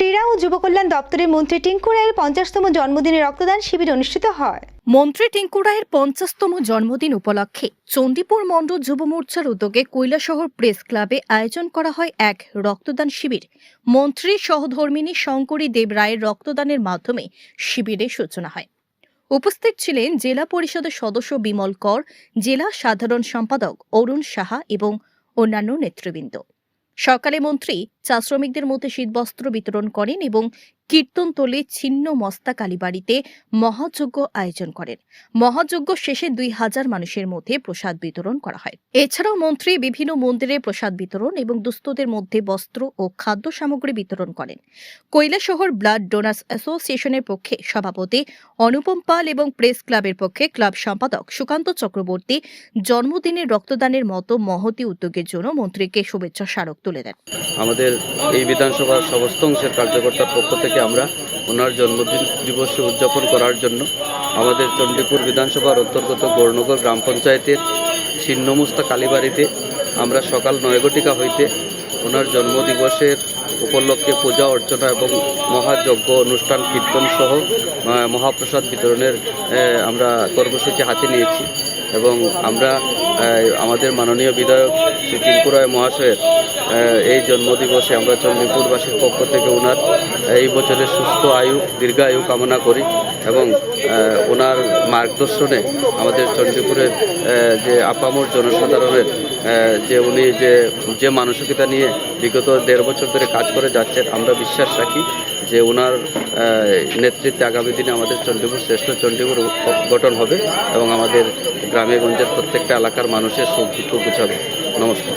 ক্রীড়া ও যুব কল্যাণ দপ্তরের মন্ত্রী টিঙ্কু রায়ের পঞ্চাশতম জন্মদিনে রক্তদান শিবির অনুষ্ঠিত হয়। মন্ত্রী টিঙ্কু রায়ের পঞ্চাশতম জন্মদিন উপলক্ষে চণ্ডীপুর মণ্ডল যুব মোর্চার উদ্যোগে কৈলাসহর প্রেস ক্লাবে আয়োজন করা হয় এক রক্তদান শিবির। মন্ত্রী সহধর্মিনী শঙ্করী দেব রায়ের রক্তদানের মাধ্যমে শিবিরের সূচনা হয়। উপস্থিত ছিলেন জেলা পরিষদের সদস্য বিমল কর, জেলা সাধারণ সম্পাদক অরুণ সাহা এবং অন্যান্য নেতৃবৃন্দ। সকালে মন্ত্রী চা শ্রমিকদের মধ্যে শীতবস্ত্র বিতরণ করেন এবং কীর্তনতলে ছিন্ন মস্তা কালীবাড়িতে মহাযজ্ঞ আয়োজন করেন। মহাযজ্ঞ শেষে দুই হাজার মানুষের মধ্যে প্রসাদ বিতরণ করা হয়। এছাড়াও মন্ত্রী বিভিন্ন মন্দিরে প্রসাদ বিতরণ এবং দুস্থদের মধ্যে বস্ত্র ও খাদ্য সামগ্রী বিতরণ করেন। কৈলাসহর ব্লাড ডোনার্স অ্যাসোসিয়েশনের পক্ষে সভাপতি অনুপম পাল এবং প্রেস ক্লাবের পক্ষে ক্লাব সম্পাদক সুকান্ত চক্রবর্তী জন্মদিনের রক্তদানের মতো মহতি উদ্যোগের জন্য মন্ত্রীকে শুভেচ্ছা স্মারক তুলে দেন। আমাদের এই বিধানসভার সমস্ত অংশের কার্যকর্তার পক্ষ থেকে আমরা ওনার জন্মদিন দিবস উদযাপন করার জন্য আমাদের চণ্ডীপুর বিধানসভার অন্তর্গত গৌরনগর গ্রাম পঞ্চায়েতের ছিন্নমুস্তা কালীবাড়িতে আমরা সকাল নয় ঘটিকা হইতে ওনার জন্মদিবসের উপলক্ষে পূজা অর্চনা এবং মহাযজ্ঞ অনুষ্ঠান কীর্তন সহ মহাপ্রসাদ বিতরণের আমরা কর্মসূচি হাতে নিয়েছি এবং আমরা আমাদের মাননীয় বিধায়ক শ্রী টিঙ্কু রায় মহাশয়ের এই জন্মদিবসে আমরা চণ্ডীপুরবাসীর পক্ষ থেকে ওনার এই বছরের সুস্থ আয়ু, দীর্ঘায়ু কামনা করি এবং ওনার মার্গদর্শনে আমাদের চণ্ডীপুরের যে আপামর জনসাধারণের যে উনি যে যে মানসিকতা নিয়ে বিগত দেড় বছর ধরে কাজ করে যাচ্ছেন, আমরা বিশ্বাস রাখি। যে ওনার নেতৃত্বে আগামী দিনে আমাদের চণ্ডীপুর, শ্রেষ্ঠ চণ্ডীপুর গঠন হবে এবং আমাদের গ্রামে গঞ্জের প্রত্যেকটা এলাকার মানুষের সুখ দুঃখ বুঝাবে নমস্কার।